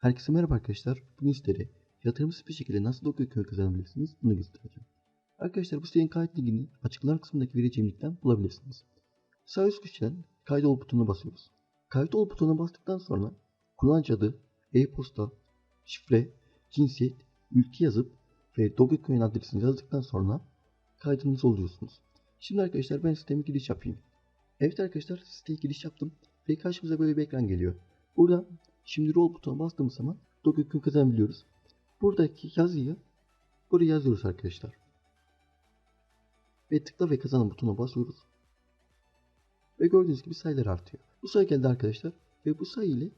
Herkese merhaba arkadaşlar. Bugün sizlere yatırımsız bir şekilde nasıl Dogecoin kazanabilirsiniz bunu göstereceğim. Arkadaşlar bu sitenin kayıt linkini açıklama kısmındaki vereceğim linkten bulabilirsiniz. Sağ üst köşeden kaydol butonuna basıyoruz. Kaydol butonuna bastıktan sonra kullanıcı adı, e-posta, şifre, cinsiyet, ülke yazıp ve Dogecoin adresini yazdıktan sonra kaydınızı oluyorsunuz. Şimdi arkadaşlar ben siteme giriş yapayım. Evet arkadaşlar siteye giriş yaptım ve karşımıza böyle bir ekran geliyor. Burada şimdi roll butonuna bastığımız zaman Dogecoin kazanabiliyoruz. Buradaki yazıyı buraya yazıyoruz arkadaşlar. Ve tıkla ve kazanın butonuna basıyoruz. Ve gördüğünüz gibi sayılar artıyor. Bu sayı geldi arkadaşlar. Ve bu sayı ile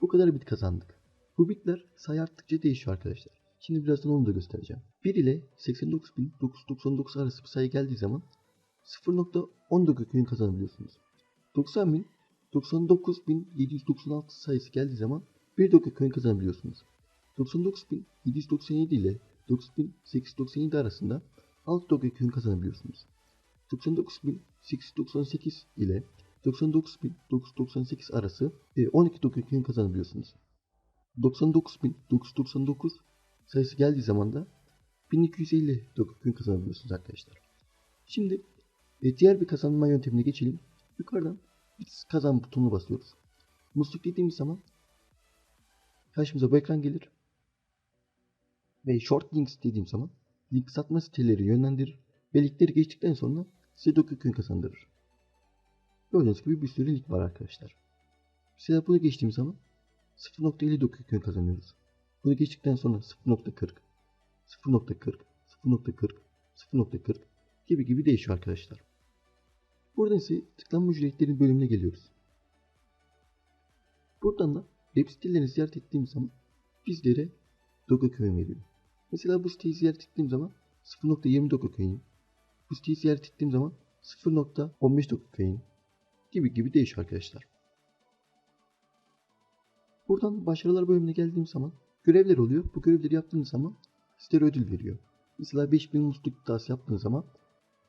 bu kadar bit kazandık. Bu bitler sayı arttıkça değişiyor arkadaşlar. Şimdi birazdan onu da göstereceğim. 1 ile 89.999 arası bir sayı geldiği zaman 0.10 Dogecoin kazanabiliyorsunuz. 90.000 99.796 sayısı geldiği zaman 1 Dogecoin kazanabiliyorsunuz. 99.797 ile 9.897 arasında 6 Dogecoin kazanabiliyorsunuz. 99.898 ile 99.998 arası e, 12 Dogecoin kazanabiliyorsunuz. 99.999 sayısı geldiği zaman da 1250 Dogecoin kazanabiliyorsunuz arkadaşlar. Şimdi e, diğer bir kazanma yöntemine geçelim. Yukarıdan kazan butonuna basıyoruz. Musluk dediğimiz zaman karşımıza bu ekran gelir. Ve short links dediğim zaman link satma siteleri yönlendirir ve linkleri geçtikten sonra size Dogecoin kazandırır. Gördüğünüz gibi bir sürü link var arkadaşlar. Mesela bunu geçtiğim zaman 0.50 Dogecoin kazanıyoruz. Bunu geçtikten sonra 0.40 0.40 0.40 0.40 gibi gibi değişiyor arkadaşlar. Buradan ise tıklanma ücretlerinin bölümüne geliyoruz. Buradan da web sitelerini ziyaret ettiğim zaman bizlere Dogecoin veriyor. Mesela bu siteyi ziyaret ettiğim zaman 0.20 Dogecoin, bu siteyi ziyaret ettiğim zaman 0.15 Dogecoin gibi gibi değişiyor arkadaşlar. Buradan başarılar bölümüne geldiğim zaman görevler oluyor. Bu görevleri yaptığınız zaman sizlere ödül veriyor. Mesela 5000 musluk iddiası yaptığınız zaman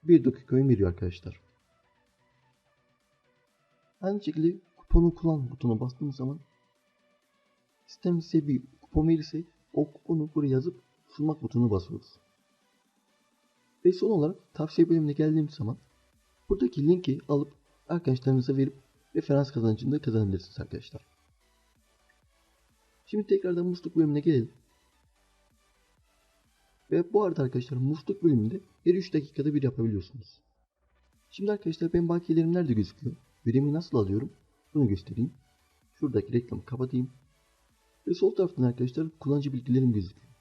1 Dogecoin veriyor arkadaşlar. Aynı şekilde kuponu kullan butonuna bastığımız zaman sistem size bir kupon verirse o kuponu buraya yazıp sunmak butonuna basıyoruz. Ve son olarak tavsiye bölümüne geldiğimiz zaman buradaki linki alıp arkadaşlarınıza verip referans kazancını da kazanabilirsiniz arkadaşlar. Şimdi tekrardan musluk bölümüne gelelim. Ve bu arada arkadaşlar musluk bölümünde her 3 dakikada bir yapabiliyorsunuz. Şimdi arkadaşlar benim bakiyelerim nerede gözüküyor? Ödemi nasıl alıyorum? Bunu göstereyim. Şuradaki reklamı kapatayım. Ve sol taraftan arkadaşlar kullanıcı bilgilerim gözüküyor.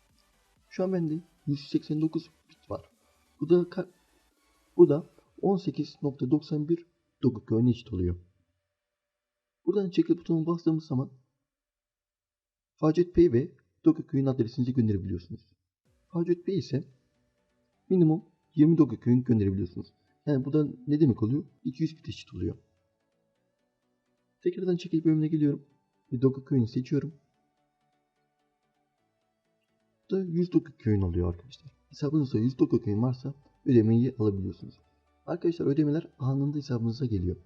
Şu an bende 189 bit var. Bu da bu da 18.91 Dogecoin eşit oluyor. Buradan çekil butonuna bastığımız zaman Facet Pay ve Dogecoin adresinizi gönderebiliyorsunuz. Facet Pay ise minimum 20 Dogecoin gönderebiliyorsunuz. Yani bu da ne demek oluyor? 200 bit eşit oluyor. Tekrardan çekil bölümüne geliyorum. Ve Dogecoin'i seçiyorum. Bu da 100 Dogecoin oluyor arkadaşlar. Hesabınızda 100 Dogecoin varsa ödemeyi alabiliyorsunuz. Arkadaşlar ödemeler anında hesabınıza geliyor.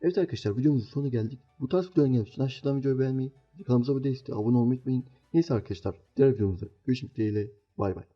Evet arkadaşlar videomuzun sonuna geldik. Bu tarz videoların gelmek için aşağıdan videoyu beğenmeyi, kanalımıza abone değilseniz abone olmayı unutmayın. Neyse arkadaşlar diğer videomuzda görüşmek dileğiyle bay bay.